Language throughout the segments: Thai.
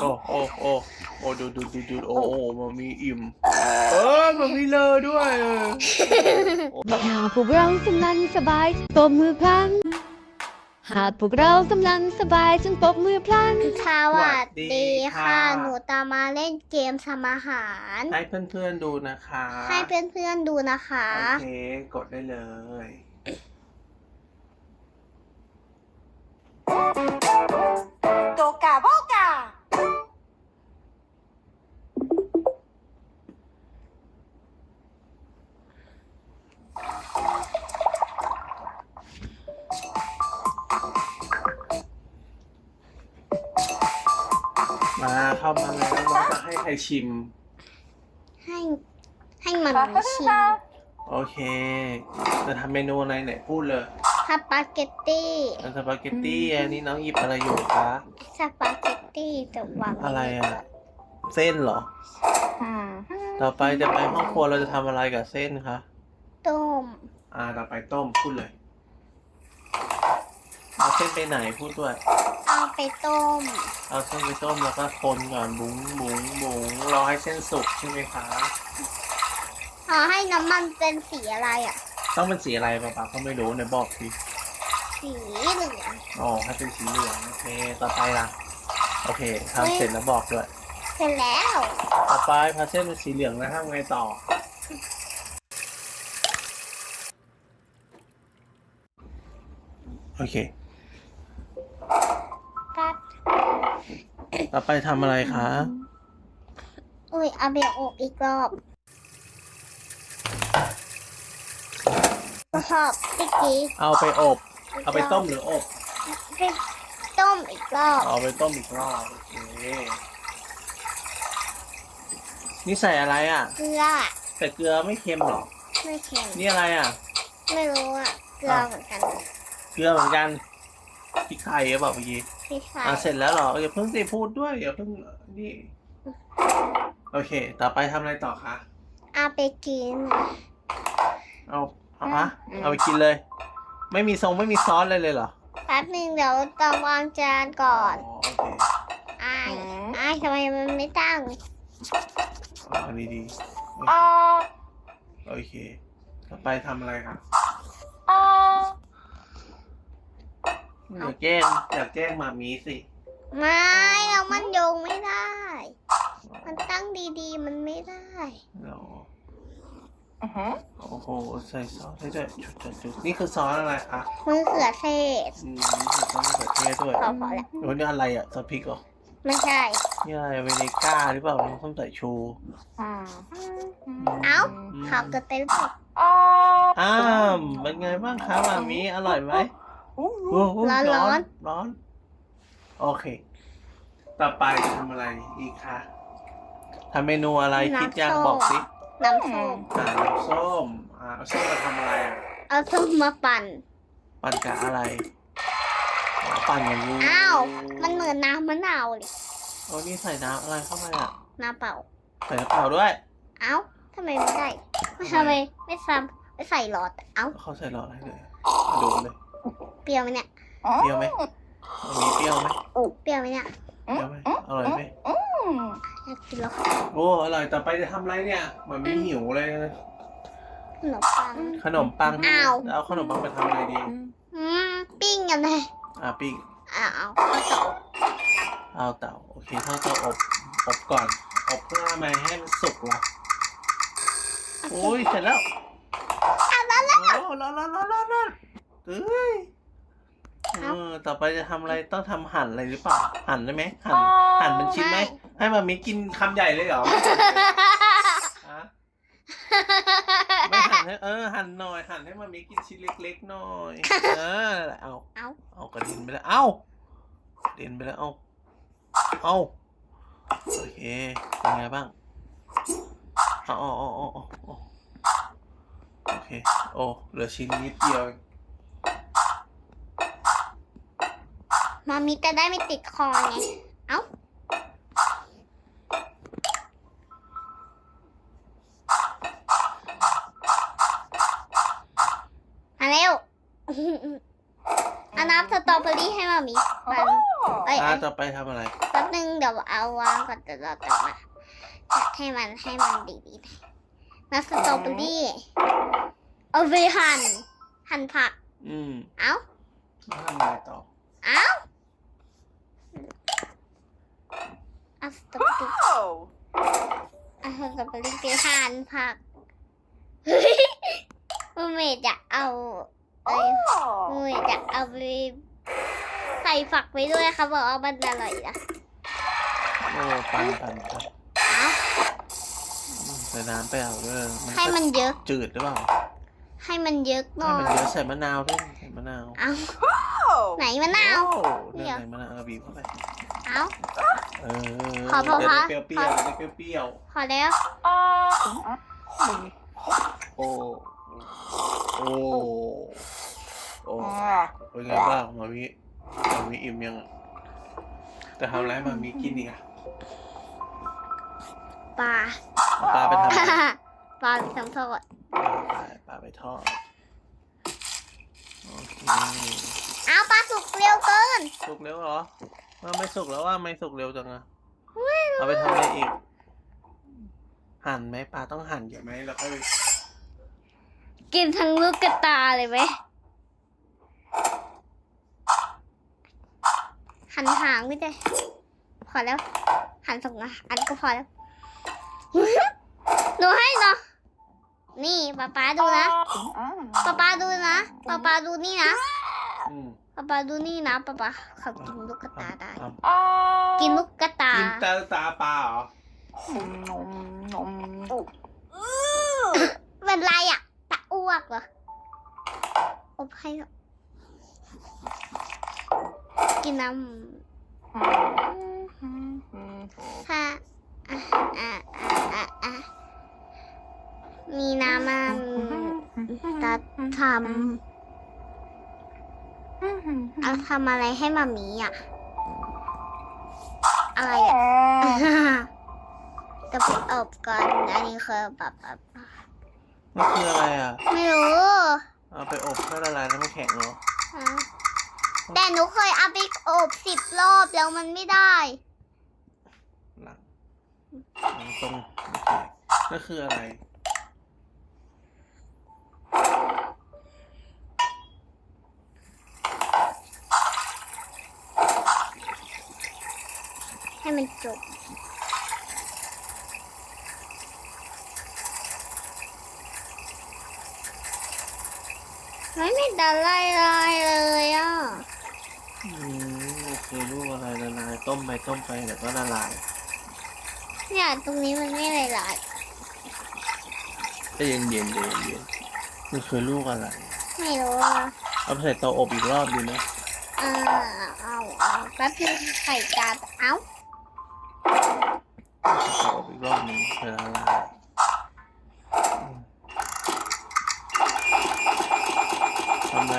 โอ้โอ้โอ้โอ้ดูดูดูดูโอ้โอ้มันมีอิ่ม เออมันมีเลอด้วยเออหาพวกเรากำลังสบายปรบมือพลัน หากพวกเรากำลังสบายจนปรบมือพลัน สวัสดีค่ะ หนูตามมาเล่นเกมทำอาหาร ให้เพื่อนๆดูนะคะ ให้เพื่อนๆดูนะคะ โอเค กดได้เลย มาเข้ามาแล้วเราจะให้ใครชิม ให้ให้มันชิมโอเค จะทำเมนูอะไรเนี่ยพูดเลยสปาเกตตี้อันสปาเกตตี้อันนี้น้องหยิบอะไรอยู่คะสปาเกตตี้แต่วางอะไรอะเส้นเหรอต่อไปจะไปห้องครัวเราจะทำอะไรกับเส้นคะต้ม อ่าต่อไปต้มพูดเลยเอาเส้นไปไหนพูดด้วยเอา ไปต้ม เอาเส้นไปต้มแล้วก็คนก่อนบุ้งบุ้งบุ้งรอให้เส้นสุกใช่ไหมคะ ขอให้น้ำมันเป็นสีอะไรอะ ต้องเป็นสีอะไรป้าป๊าก็ไม่รู้เนี่ยบอกสิสีเหลือง อ๋อให้เป็นสีเหลืองโอเคต่อไปล่ะโอเคทำเสร็จแล้วบอกด้วยเสร็จแล้ว ต่อไปพอเส้นเป็นสีเหลืองแล้วทำไงต่อ โอเค ต่อไปทำอะไรคะ อุ้ยเอาไปอบอีกรอบรอบติ๊กกี้เอาไปอบ เอาไปต้มหรืออบไปต้มอีกรอบเอาไปต้มอีกรอบโอเคนี่ใส่อะไรอะ เกลือใส่เกลือไม่เค็มหรอไม่เค็มนี่อะไรอะ ไม่รู้อะ เกลือเหมือนกัน เกลือเหมือนกันพริกไทยหรือเปล่า เมื่อกี้พี่ชายอะเสร็จแล้วเหรออย่าเพิ่งสิพูดด้วยอย่าเพิ่งนี่ โอเค ต่อไปทำอะไรต่อคะเอาไปกิน เอาเอาอะเอาไปกินเลย ไม่มีทรงไม่มีซอสเลยเลยเหรอแป๊บหนึ่งเดี๋ยวต้องวางจานก่อนอ๋อโอเคอายอายทำไมมันไม่ตั้งเอาอันนี้ดีโอเค ต่อไปทำอะไรครับ อย่าแกล้งอย่าแกล้งมามีสิ ไม่เรามันโยงไม่ได้ มันตั้งดีๆ มันไม่ได้เราโอ้โห ใส่ซอสได้ด้วยจุดจุดจุดนี่คือซอสอะไรคะมือเขือเทศอืมนี่คือซอสมะเขือเทศด้วยพอพอแล้วโอ้ยนี่อะไรอะซอสพริกเหรอไม่ใช่ นี่อะไรเวเนก้าหรือเปล่ามันต้องใส่ชูเอ้าขับเกิดเต้นเปล่าอ้ามเป็นไงบ้างคะมามีอร่อยไหม โอ้โหร้อนร้อน โอเค ต่อไปจะทำอะไรอีกคะทำเมนูอะไรคิดยังบอกสิน้ำส้มอ่าน้ำส้มอ่าเอาส้มมาทำอะไรอะเอาส้มมาปั่น ปั่นกับอะไรอ๋อปั่นอย่างนี้อ้าวมันเหมือนน้ำมะนาวเลยโอ้นี่ใส่น้ำอะไรเข้าไปอะน้ำเปล่าใส่น้ำเปล่าด้วย เอ้าทำไมไม่ได้ทำไมไม่ซ้ำไม่ใส่หลอด เอ้าเขาใส่หลอดให้เลยดูเลย เปรี้ยวไหมเนี่ยเปรี้ยวไหมมีเปรี้ยวไหมเปรี้ยวไหมเนี่ยเปรี้ยวไหมอร่อยไหมอยากกินแล้วโอ้อร่อยต่อไปจะทำอะไรเนี่ยเหมันไม่หิวเลยนะขนมปังขนมปังอ้าวแล้วเอาขนมปังไปทำอะไรดีอืมปิ้งกันเลยอะปิ้งอ้าวเอาข้าวสอบเอาเต่าโอเคเท่าเตาอบอบก่อนอบเพื่อไม่ให้มันสุกเหรอโอ้ยเสร็จแล้วอะแล้วแล้วโอ้ร้อนร้อนร้อน ร้อนร้อนเอ้ยเออต่อไปจะทำอะไรต้องทำหั่นอะไรหรือเปล่า หั่นได้ไหมหั่น หั่นเป็นชิ้นไหมให้มามีกินคำใหญ่เลยเหรอฮะไม่หั่นให้เออ หั่นหน่อย หั่นให้มามีกินชิ้นเล็กๆหน่อย เออนั่นแหละเอา เอาเอากระเด็นไปแล้ว เอ้าเด็นไปแล้ว เอา เอาโอเค เป็นไงบ้างเอาเอาเอาเอาเอาเอาโอเค โอ้ เหลือชิ้นนิดเดียวเอง มามีจะได้ไม่ติดคอไง เอ้ามาเร็วเอาน้ำสตรอเบอรี่ให้มามีปั่นไปอ้ยอ่าเอ้ยต่อไปทำอะไร แป๊บนึงเดี๋ยวเอาวางก่อนเดี๋ยวเราจะมาจัดให้มันให้มันดีๆหน่อยมาสตรอเบอรี่เอาไปหั่นหั่นผัก อืม เอ้า แล้วทำอะไรต่อ เอ้าเอาส ตรอเบอรี่เอาสตรอเบอรี่ไปหั่นผักมือเมดอยากเอาเอ้ยมือเมดอยากเอาไปใส่ฝักไปด้วยเขาบอกว่ามันอร่อยนะโอ้ปั่นปั่นปั่นใส่น้ำไปเอาด้วยให้มันเยอะจืดหรือเปล่า ให้มันเยอะหน่ให้อมันยเยอะใส่มะนาวด้วยใส่มะนาวเอาไหนมะนาวเดี๋ยวใส่มะนาวบีบเข้าไป เอาเออขอพอจะพอได้เปรี้ยวๆจะได้เปรี้ยวพอแล้วๆโอ้โอ้โอ้เป็นไงบ้างมามีมามีอิ่มยังอะแต่ทำอะไรให้มามีกินอีกอะปลาเอาปลาไปทำอะไรปลาทำโทษปลาปลาไปทอดโอเคเอาปลาสุกเร็วเกิน สุกเร็วเหรอ ว่าไม่สุกแล้วว่าไม่สุกเร็วจังอะเอาไปทำอะไรอีก หั่นไหมปลาต้องหั่นใช่ไหมแล้วก็กินทั้งลูกกระตาเลยไหมหันหางไม่ได้พอแล้ว หันสองอันก็พอแล้วหนูให้เนาะนี่ป๊าป๊าดูนะป๊าป๊าดูนะป๊าป๊าดูนี่นะ อืม ป๊าป๊าดูนี่นะป๊าป๊าเขากินลูกกระตาได้ทำกินลูกกระตากินตาตาปลาเหรอเป็นไรอะตะอ้วกเหรออบให้เถอะกินน้ำถ้าอะอะอะอะอะมีน้ำมันตาทำ เอาทำอะไรให้มามีอะ อะไรอะจะไปอบก่อน อันนี้คือแบบแบบมันคืออะไรอะ ไม่รู้ เอาไปอบให้ละลายน้ำแข็งเหรออะแต่หนูเคยเอาไปอบสิบรอบแล้วมันไม่ได้หลังหลังตรงโอเคนั่นคืออะไร ให้มันจบ ไม่มีอะไรเลยเลยอะอืมคือลูกอะไรละลายต้มไปต้มไปเดี๋ยวก็ละลายเนี่ยตรงนี้มันไม่ละลายใจเย็นเย็นๆใจเย็นๆมันคือลูกอะไร ไม่รู้อะเอาไปใส่เตาอบอีกรอบดีไหมเออเอาเอาแป๊บนึงไข่จานเอ้า ใส่เตาอบอีกรอบนึงเพื่อลายอืมทำไง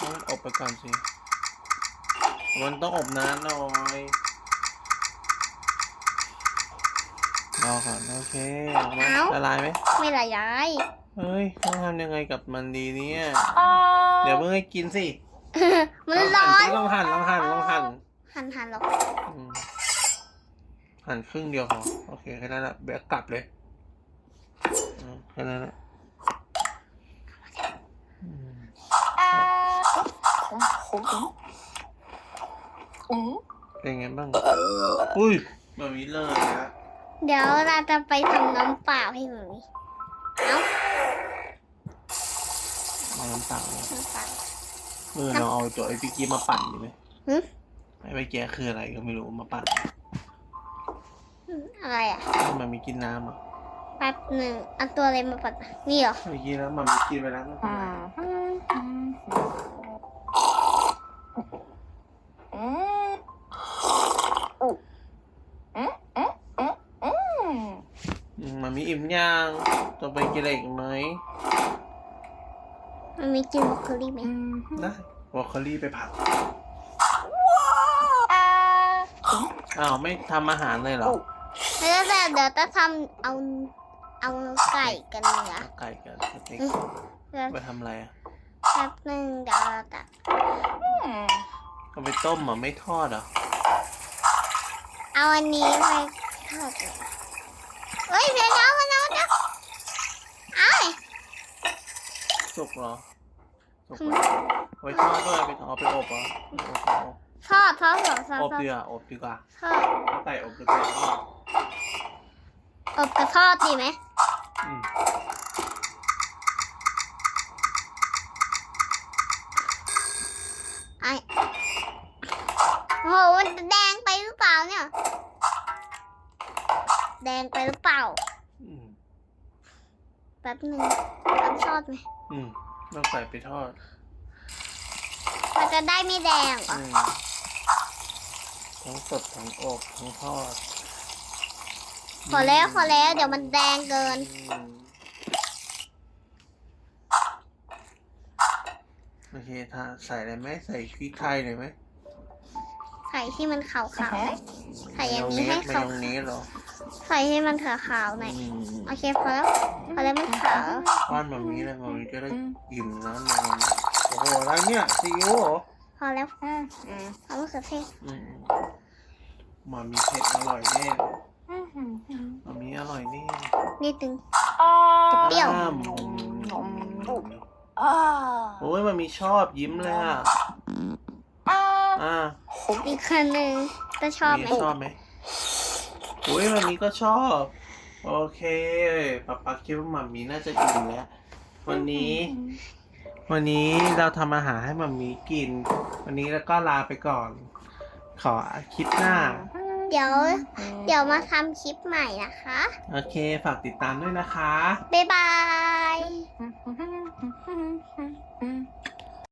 ต้องอบไปก่อนสิ มันต้องอบนานหน่อย รอก่อน โอเคออกมาละลายไหม ไม่ละลายเฮ้ย ต้องทำยังไงกับมันดีเนี่ย เดี๋ยวเพิ่งให้กินสิมันร้อนลองหั่นลองหั่นลองหั่น หันหันหรอกอืม หั่นครึ่งเดียวพอโอเคแค่นั้นแหละเบียกกลับเลยอืมแค่นั้นแหละอืมเป็นไงบ้าง อุ้ยแบบนี้เลยนะเดี๋ยวเราจะไปทำน้ำเปล่าให้หนูเอ้าเอาน้ำเปล่าเลยน้ำเปล่าเออเราเอาตัวไอ้พิกกี้มาปั่นดีไหมหึไอ้ใบแกคืออะไรก็ไม่รู้มาปั่น อืมอะไรอะให้มันมีกินน้ำอะแป๊บหนึ่งเอาตัวอะไรมาปัดอะนี่เหรอเมื่อกี้แล้วมันมีกินไปแล้วไม่เป็นไรอืมมันมีอิ่มย่างต่อไปกินอะไรอีกไหมมันมีกินบรอกโคลีไหมได้บรอกโคลี่ไปผัดอ้าวไม่ทำอาหารเลยเหรอ แล้วแต่เดี๋ยวจะทำเอาเอาไก่กันเนื้อไก่กันสเต็กแล้วไปทำอะไรอะแป๊บหนึ่งเดี๋ยวเราจะเอาไปต้มเหรอะไม่ทอดเหรอเอาอันนี้ไปทอดเลยเฮ้ยเดี๋ยวเดี๋ยวเดี๋ยวเดี๋ยวเอ้ยสุกเหรอสุกเหรอเอาไปทอดด้วยไปเอาไปอบเหรออบอบทอดทอดทอดทอดอบทอดดีกว่าอบดีกว่าทอดเอาไก่อบหรือไก่ทอด อบกับทอดดีไหมอืมไอโหมันแดงไปหรือเปล่าเนี่ย แดงไปหรือเปล่าอืมแป๊บหนึ่งต้องทอดไหมอืมต้องใส่ไปทอด มันจะได้ไม่แดงเหรออืมทั้งสดทั้งอบทั้งทอด ขอแล้วขอแล้ว เดี๋ยวมันแดงเกินอืมโอเคถ้าใส่อะไรไหมใส่พริกไทยหน่อยไหมไข่ที่มันขาวๆไหมไข่อมายย่างองนี้เนให้สมาขาวยองเนสเหรอไข่ให้มันขาวๆหน่อยอืมโอเคพอแล้วพอแล้วมันขาวป้อนแบบนี้เลยแบบนี้จะได้อิ่มแล้วนอนโอ้โหอะไรเนี่ยซีอิ๊วเหรอพอแล้วเอามะเขือเทศอืมมามีเผ็ดอร่อยแน่ มามีอร่อยแน่นิดนึง จะเปรี้ยว อ้ามโอ้ยมันมีชอบยิ้มเลยอะ อ่าอีกคันหนึ่งจะชอบไหมมีชอบไหมโอ้ยมันมีก็ชอบ โอเคป๊าป๊าคิดว่ามามีน่าจะอิ่มแล้ว วันนี้ วันนี้เราทำอาหารให้มามีกิน วันนี้แล้วก็ลาไปก่อน ขอคลิปหน้า เดี๋ยว เดี๋ยวมาทำคลิปใหม่นะคะ โอเค ฝากติดตามด้วยนะคะ บ๊ายบาย